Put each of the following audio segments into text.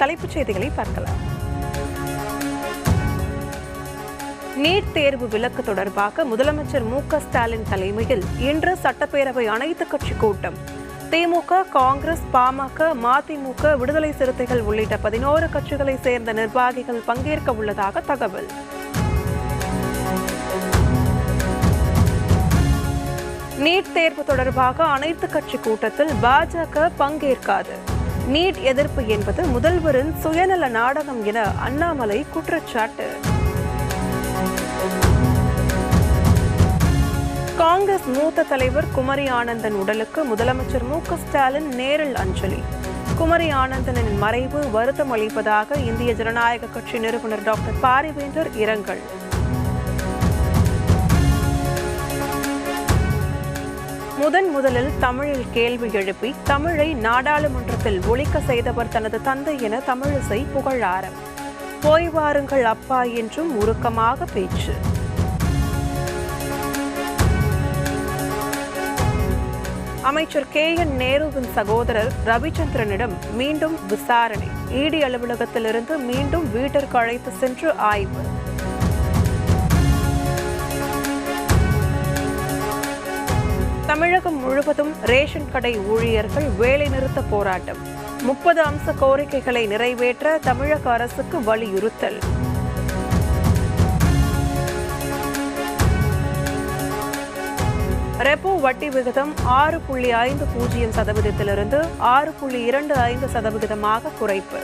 தலைப்புச் செய்திகளை பார்க்கலாம். நீட் தேர்வு விலக்கு தொடர்பாக முதலமைச்சர் மு க ஸ்டாலின் தலைமையில் இன்று சட்டப்பேரவை அனைத்துக் கட்சி கூட்டம். திமுக காங்கிரஸ் பாமக மதிமுக விடுதலை சிறுத்தைகள் உள்ளிட்ட பதினோரு கட்சிகளை சேர்ந்த நிர்வாகிகள் பங்கேற்க உள்ளதாக தகவல். நீட் தேர்வு தொடர்பாக அனைத்து கட்சி கூட்டத்தில் பாஜக பங்கேற்காது. நீட் எதிர்ப்பு என்பது முதல்வரின் சுயநல நாடகம் என அண்ணாமலை குற்றச்சாட்டு. காங்கிரஸ் மூத்த தலைவர் குமரி ஆனந்தன் உடலுக்கு முதலமைச்சர் மு ஸ்டாலின் நேரில் அஞ்சலி. குமரி ஆனந்தனின் மறைவு வருத்தம் அளிப்பதாக இந்திய ஜனநாயக கட்சி நிறுவனர் டாக்டர் பாரிவேந்தர் இரங்கல். முதன் முதலில் தமிழில் கேள்வி எழுப்பி தமிழை நாடாளுமன்றத்தில் ஒழிக்க செய்தவர் தனது தந்தை என தமிழிசை புகழாரம் போய் வாருங்கள் அப்பா என்றும் உருக்கமாக பேச்சு. அமைச்சர் கே என் நேருவின் சகோதரர் ரவிச்சந்திரனிடம் மீண்டும் விசாரணை. இடி அலுவலகத்திலிருந்து மீண்டும் வீட்டிற்கு அழைத்து சென்று ஆய்வு. தமிழகம் முழுவதும் ரேஷன் கடை ஊழியர்கள் வேலைநிறுத்த போராட்டம். முப்பது அம்ச கோரிக்கைகளை நிறைவேற்ற தமிழக அரசுக்கு வலியுறுத்தல். ரெப்போ வட்டி விகிதம் ஆறு புள்ளி ஐந்து பூஜ்ஜியம் சதவீதத்திலிருந்து ஆறு புள்ளி இரண்டு ஐந்து சதவிகிதமாக குறைப்பு.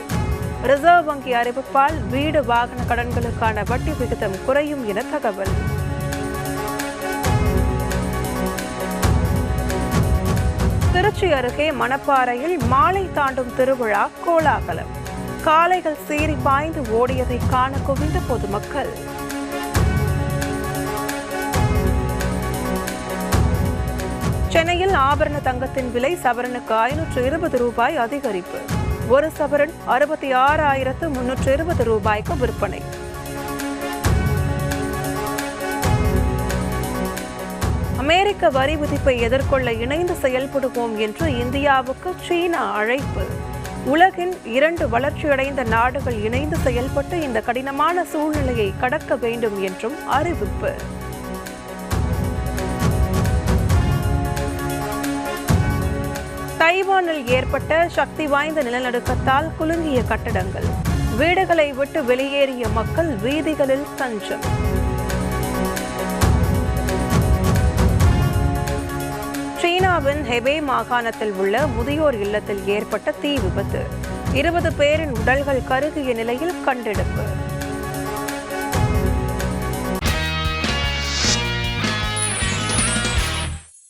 ரிசர்வ் வங்கி அறிவிப்பால் வீடு வாகன கடன்களுக்கான வட்டி விகிதம் குறையும் என தகவல். திருச்சி அருகே மணப்பாறையில் மாலை தாண்டும் திருவிழா கோலாகலம். காளைகள் சீறி பாய்ந்து ஓடியதை காண குவிந்த பொதுமக்கள். சென்னையில் ஆபரண தங்கத்தின் விலை சவரனுக்கு ஐநூற்று இருபது ரூபாய் அதிகரிப்பு. ஒரு சவரன் அறுபத்தி ஆறாயிரத்து முன்னூற்று இருபது ரூபாய்க்கு விற்பனை. அமெரிக்க வரி விதிப்பை எதிர்கொள்ள இணைந்து செயல்படுவோம் என்று இந்தியாவுக்கு சீனா அழைப்பு. உலகின் இரண்டு வளர்ச்சியடைந்த நாடுகள் இணைந்து செயல்பட்டு இந்த கடினமான சூழ்நிலையை கடக்க வேண்டும் என்றும் அறிவிப்பு. தைவானில் ஏற்பட்ட சக்தி வாய்ந்த நிலநடுக்கத்தால் குலுங்கிய கட்டடங்கள். வீடுகளை விட்டு வெளியேறிய மக்கள் வீதிகளில் தஞ்சம். ஹெபே மாகாணத்தில் உள்ள முதியோர் இல்லத்தில் ஏற்பட்ட தீ விபத்து. இருபது பேரின் உடல்கள் கருகிய நிலையில் கண்டெடுப்பு.